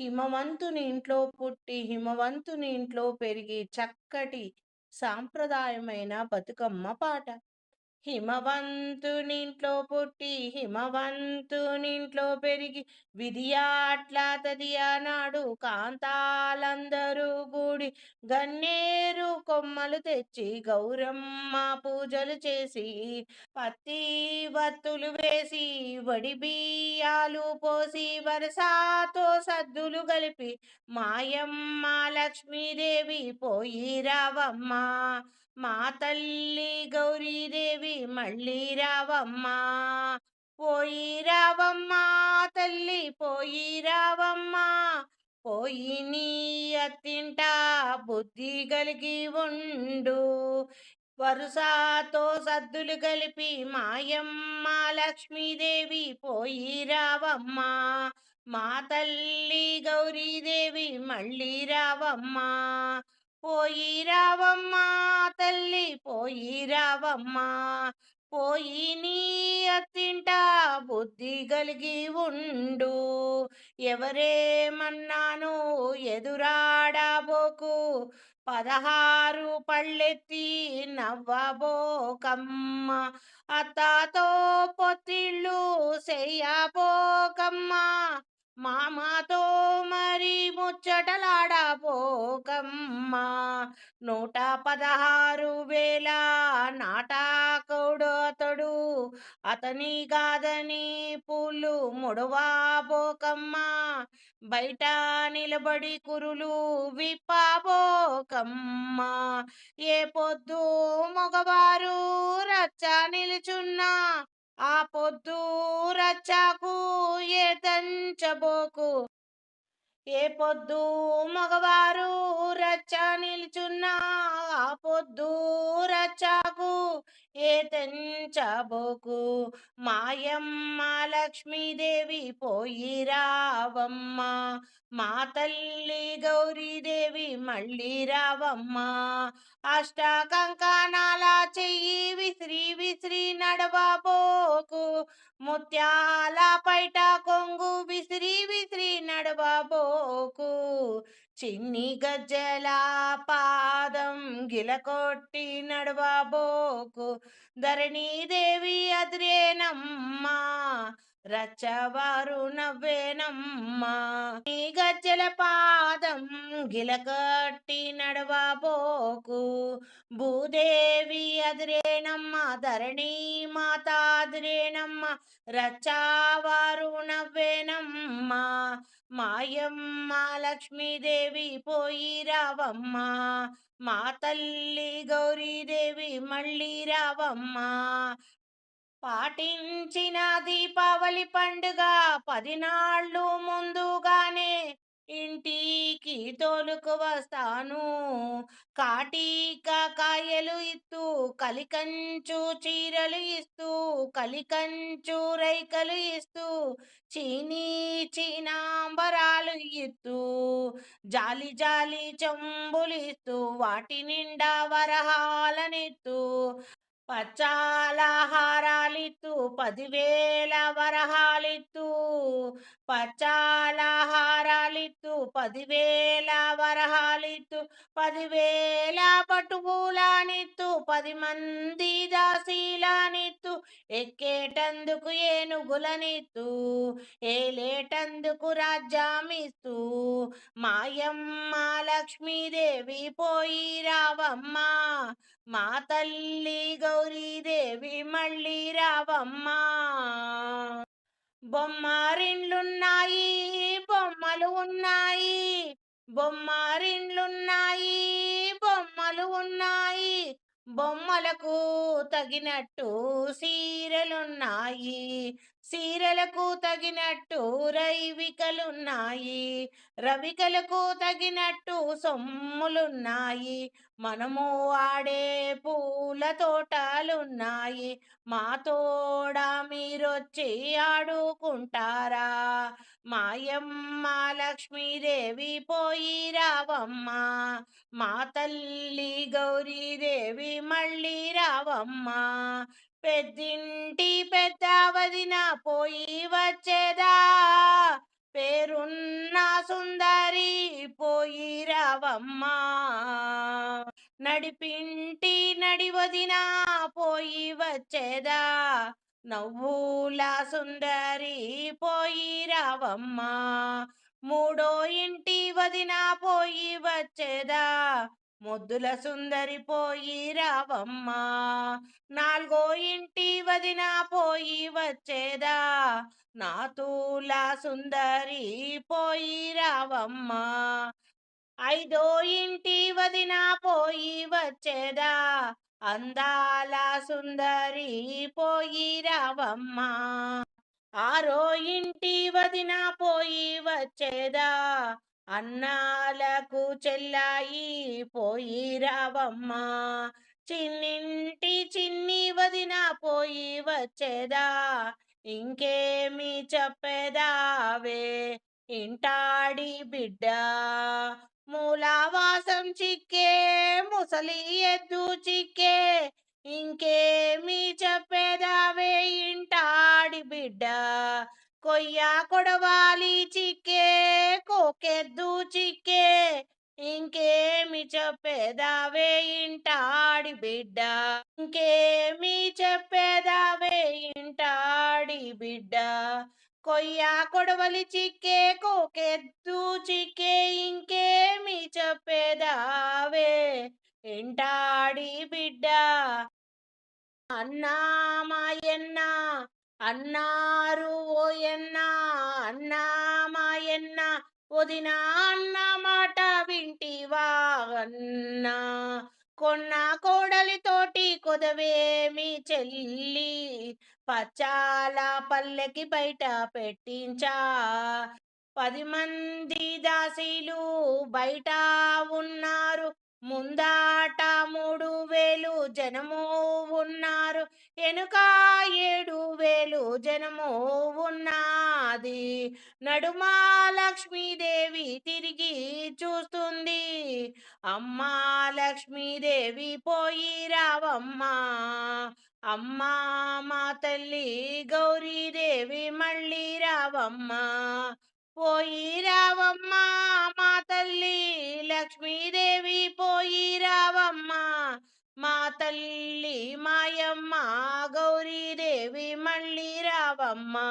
హిమవంతుని ఇంట్లో పుట్టి హిమవంతుని ఇంట్లో పెరిగి చక్కటి సాంప్రదాయమైన బతుకమ్మ పాట. హిమవంతునింట్లో పుట్టి హిమవంతునింట్లో పెరిగి విధియాట్లా తదియానాడు కాంతాలందరూ కూడి గన్నేరు కొమ్మలు తెచ్చి గౌరమ్మ పూజలు చేసి పత్తి వత్తులు వేసి వడి బియ్యాలు పోసి వరసాతో సద్దులు కలిపి మాయమ్మ లక్ష్మీదేవి పోయి రావమ్మ మా తల్లి గౌరీదేవి మళ్ళీ రావమ్మా పోయి రావమ్మా తల్లి పోయి రావమ్మా పోయి నీ అత్తింట బుద్ధి కలిగి ఉండు. వరుసతో సద్దులు కలిపి మాయమ్మ లక్ష్మీదేవి పోయి రావమ్మా మా తల్లి గౌరీదేవి మళ్ళీ రావమ్మా. పోయి రావమ్మా తల్లి పోయి రావమ్మా పోయి నీ అత్తింట బుద్ధి కలిగి ఉండు. ఎవరేమన్నాను ఎదురాడబోకు. పదహారు పళ్ళెత్తి నవ్వబోకమ్మ. అత్తతో పొత్తిళ్ళు చెయ్యబోకమ్మ మామాతో మరి ముచ్చటలాడపోకమ్మా నూట పదహారు వేల నాటాకుడతడు అతని కాదని పూలు ముడవాపోకమ్మా బయట నిలబడి కురులు విప్పాపోకమ్మా ఏ పొద్దు మగవారు రచ్చ నిలుచున్నా. ఆ పొద్దు రచ్చకు ఏ తంచబోకు ఏ పొద్దు మగవారు రచ్చ నిల్చున్నా ఆ పొద్దు రచ్చకు ఏ మాయమ్మ లక్ష్మీదేవి పోయి రావమ్మ మా తల్లి గౌరీదేవి మళ్ళీ రావమ్మ. అష్ట కంకణాల చెయ్యి విసిరి విసిరి నడవబోకు ముత్యాల పైట కొంగు విసిరి విసిరి నడవబోకు. చిన్ని గజ్జల పాదం గిలకొట్టి నడవబోకు. ధరణీదేవి అద్రేనమ్మా రచ్చవారు నవ్వేనమ్మా. నీ గజ్జల పాదం గిలకట్టి నడవబోకు భూదేవి అదిరేనమ్మ ధరణి మాత అదిరేనమ్మ రచ్చావారు నవ్వేనమ్మా. మాయమ్మ లక్ష్మీదేవి పోయి రావమ్మ. మా తల్లి గౌరీదేవి మళ్ళీ రావమ్మా. పాటించిన దీపావళి పండుగ పదినాళ్ళు ముందుగానే ఇంటికి తోలుకు వస్తాను కాటిక కాయలు ఇస్తూ కలికంచు చీరలు ఇస్తూ కలికంచు రైకలు ఇస్తూ చీనీ చీనాంబరాలు ఇస్తూ జాలి జాలి చెంబులు ఇస్తూ వాటి నిండా వరహాలనిస్తూ పచ్చాలహారాలిత్తు పదివేల వరహాలిత్తు పచ్చాలహారాలిత్తు పదివేల వరహాలిత్తు పదివేల పట్టుకూలానిత్తు పది మంది దాసీలానిత్తు ఎక్కేటందుకు ఏనుగులనిస్తూ ఏలేటందుకు రాజ్యామిస్తూ. మాయమ్మ లక్ష్మీదేవి పోయి రావమ్మా మా తల్లి గౌరీదేవి మళ్ళీ రావమ్మా. బొమ్మారిండ్లున్నాయి బొమ్మలు ఉన్నాయి బొమ్మారిండ్లున్నాయి బొమ్మలు ఉన్నాయి. బొమ్మలకు తగినట్టు సీరలున్నాయి. సీరలకు తగినట్టు రైవికలున్నాయి రవికలకు తగినట్టు సొమ్ములున్నాయి. మనము ఆడే పూల తోటలున్నాయి. మా తోడ మీరొచ్చి ఆడుకుంటారా? మాయమ్మ లక్ష్మీదేవి పోయి రావమ్మ. మా తల్లి గౌరీదేవి మళ్ళీ రావమ్మ. పెద్దింటి పెద్ద వదిన పోయి వచ్చేదా? పేరున్న సుందరి పోయి రావమ్మా. నడిపింటి నడివదిన పోయి వచ్చేదా? నవ్వుల సుందరి పోయి రావమ్మా. మూడో ఇంటి వదిన పోయి వచ్చేదా? ముద్దుల సుందరి పోయి రావమ్మా నాలుగో ఇంటి వదిన పోయి వచ్చేదా నాతూల సుందరి పోయి రావమ్మా ఐదో ఇంటి వదిన పోయి వచ్చేదా అందాల సుందరి పోయి రావమ్మా ఆరో ఇంటి వదిన పోయి వచ్చేదా అన్నాలకు చెల్లాయి పోయి రావమ్మా చిన్నింటి చిన్ని వదిన పోయి వచ్చేదా? ఇంకేమి చెప్పేదావే? ఇంటాడి బిడ్డ మూలావాసం చిక్కే ముసలి ఎద్దు చిక్కే. ఇంకేమి చెప్పేదావే ఇంటాడి బిడ్డ? కొయ్య కొడవాలి చిక్కే కోకెద్దు చిక్కే. ఇంకేమి చెప్పేదావే ఇంటాడి బిడ్డ. ఇంకేమి చెప్పేదావే ఇంటాడి బిడ్డ. కొయ్య కొడవలి చిక్కే కోకెద్దు చిక్కే. ఇంకేమి చెప్పేదావే ఇంటాడి బిడ్డ. అన్నా మాయన్నా అన్నారు ఓయన్న అన్నా మాయన్న వదిన అన్న మాట వింటివా అన్నా. కొన్న కోడలితోటి కొదవేమి చెల్లి పచ్చాల పల్లెకి బయట పెట్టించా. పది మంది దాసీలు బయట ఉన్నారు ముందాట మూడు వేలు జనము ఉన్నారు. వెనుక ఏడు వేలు జనము ఉన్నది. నడుమా లక్ష్మీదేవి తిరిగి చూస్తుంది. అమ్మా లక్ష్మీదేవి పోయి రావమ్మా. అమ్మా మా తల్లి గౌరీదేవి మళ్ళీ రావమ్మా. పోయి రావమ్మా మా తల్లి లక్ష్మీదేవి పోయి రావమ్మా మా తల్లి మాయమ్మ గౌరీదేవి మళ్ళీ రావమ్మా.